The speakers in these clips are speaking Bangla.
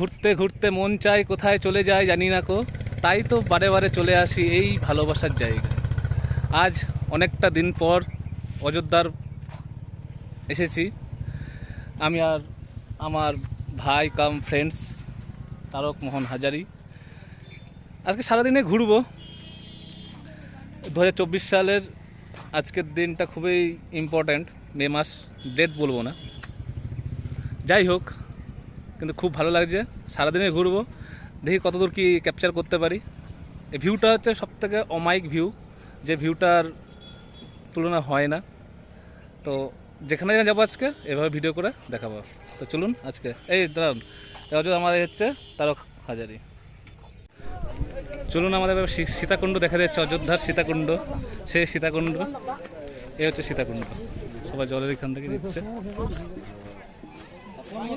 ঘুরতে ঘুরতে মন চায় কোথায় চলে যায় জানি না কো, তাই তো বারে বারে চলে আসি এই ভালোবাসার জায়গায়। আজ অনেকটা দিন পর অযোধ্যার এসেছি। আমি আর আমার ভাই কাম ফ্রেন্ডস, তারক মোহন হাজারি, আজকে সারাদিনে ঘুরবো। দু হাজার চব্বিশ সালের আজকের দিনটা খুবই ইম্পর্ট্যান্ট মে মাস ডেট বলব না। যাই হোক কিন্তু খুব ভালো লাগছে। সারাদিনে ঘুরবো। দেখি কতদূর কি ক্যাপচার করতে পারি। এই ভিউটা হচ্ছে সব থেকে অমাইক ভিউ যে ভিউটার তুলনা হয় না। তো যেখানে যেখানে যাব আজকে, এভাবে ভিডিও করে দেখাবো। তো চলুন আজকে। এই দাঁড়ান আমার হচ্ছে তারক হাজারি। চলুন আমাদের সীতাকুণ্ড দেখা যাচ্ছে, অযোধ্যার সীতাকুণ্ড। সেই সীতাকুণ্ড। এই হচ্ছে সীতাকুণ্ড। সবাই জলের এখান থেকে দিচ্ছে।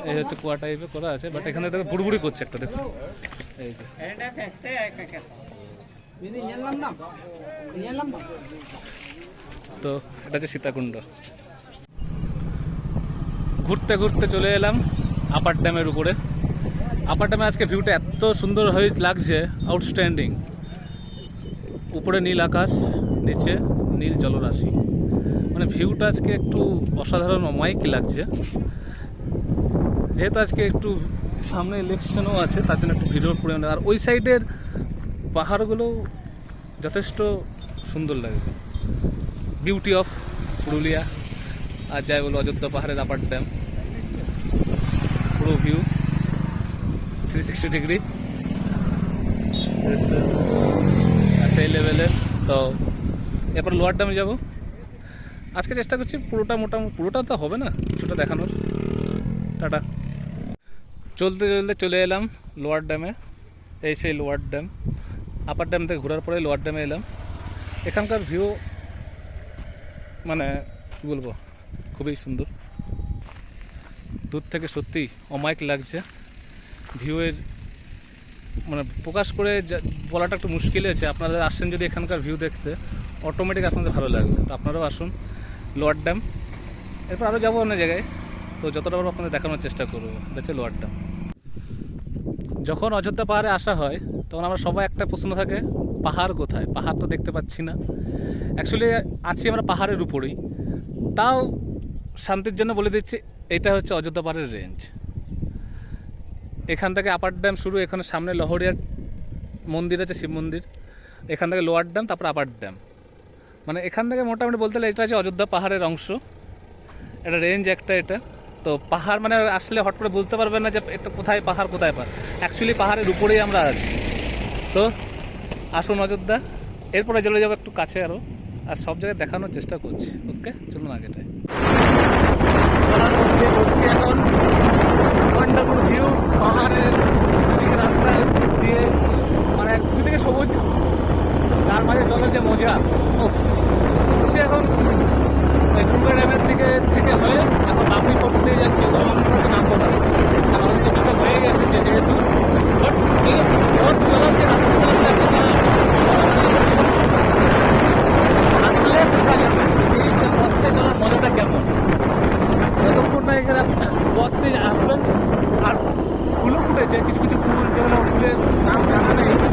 এই হচ্ছে কুয়া টাইপের করা আছে বাট এখানে দেখো বুড়বুড়ি করছে একটা এই তো এটা হচ্ছে সীতাকুণ্ড। ঘুরতে ঘুরতে চলে এলাম আপার ড্যামের উপরে। আপার ড্যামে আজকে ভিউটা এত সুন্দর হয়ে লাগছে আউটস্ট্যান্ডিং উপরে নীল আকাশ, নিচে নীল জলরাশি। মানে ভিউটা আজকে একটু অসাধারণ, অমায়িক লাগছে। যেহেতু আজকে একটু সামনে ইলেকশনও আছে, তার জন্য একটু ভিড়ও পরিমাণে আর ওই সাইডের পাহাড়গুলো যথেষ্ট সুন্দর লাগে। বিউটি অফ পুরুলিয়া আর যাই বলো, অযোধ্যা পাহাড়ের আপার ড্যাম পুরো ভিউ থ্রি সিক্সটি ডিগ্রি সেই লেভেলের তো এরপর লোয়ার ড্যামে যাব। আজকে চেষ্টা করছি পুরোটা মোটামুটি, পুরোটা তো হবে না, কিছুটা দেখানোর। টাটা। চলতে চলতে চলে এলাম লোয়ার ড্যামে, এই সেই লোয়ার ড্যাম। আপার ড্যাম থেকে ঘোরার পরে লোয়ার ড্যামে এলাম। এখানকার ভিউ মানে কী বলব, খুবই সুন্দর। দূর থেকে সত্যি অমায়িক লাগছে। ভিউয়ের মানে প্রকাশ করে বলাটা একটু মুশকিল আছে আপনারা আসছেন যদি এখানকার ভিউ দেখতে অটোমেটিক আপনাদের ভালো লাগবে। তো আপনারাও আসুন লোয়ার ড্যাম। এরপর আরও যাব অন্য জায়গায়। তো যতটা পারব আপনাদের দেখানোর চেষ্টা করব। এটা হচ্ছে লোয়ার ড্যাম যখন অযোধ্যা পাহাড়ে আসা হয়, তখন আমরা সবাই একটা প্রশ্ন থাকে, পাহাড় কোথায়? পাহাড় তো দেখতে পাচ্ছি না। অ্যাকচুয়ালি আছি আমরা পাহাড়ের উপরেই। তাও শান্তির জন্য বলে দিচ্ছি, এটা হচ্ছে অযোধ্যা পাহাড়ের রেঞ্জ এখান থেকে আপার ড্যাম শুরু, এখানে সামনে লহরিয়ার মন্দির আছে, শিব মন্দির। এখান থেকে লোয়ার ড্যাম তারপর আপার ড্যাম মানে এখান থেকে মোটামুটি বলতে গেলে এটা হচ্ছে অযোধ্যা পাহাড়ের অংশ। এটা রেঞ্জ একটা এটা। তো পাহাড় মানে আসলে হট করে বুঝতে পারবেন না যে এটা কোথায়, পাহাড় কোথায় পাহাড় অ্যাকচুয়ালি পাহাড়ের উপরেই আমরা আছি। তো আসুন অযোধ্যা। এরপরে চলে যাব একটু কাছে আরও আর সব জায়গায় দেখানোর চেষ্টা করছি। ওকে? চলুন আগেটায়। চলার মধ্যে চলছি এখন। ওয়ান্ডারফুল ভিউ পাহাড়ের দুদিকে রাস্তা দিয়ে মানে দুদিকে সবুজ। তার মাঝে জলের যে মজা। ও ঘুরছি এখন। দুর্গা ড্যামের দিকে থেকে হয়ে বত্রিশ আসবেন। আর ফুলও ফুটেছে কিছু কিছু ফুল যেগুলো ফুলের নাম জানা নেই।